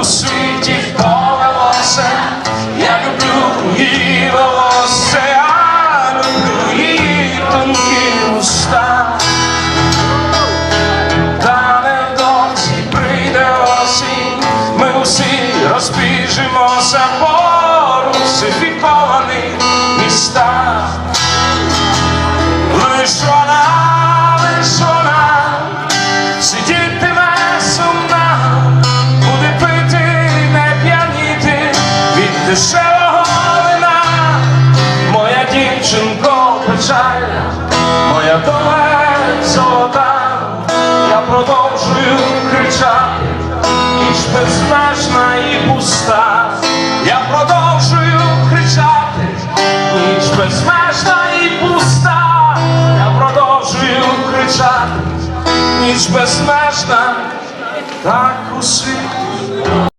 у світі повелося, я люблю її волосся, я люблю її тонкі уста. Та невдовзі прийде осінь, ми усі розбіжимося дешевого вина. Моя дівчинко печальна, моя доля золота, я продовжую кричати, ніч безмежна і пуста, я продовжую кричати, ніч безмежна і пуста, я продовжую кричати, ніч безмежна, так у світі.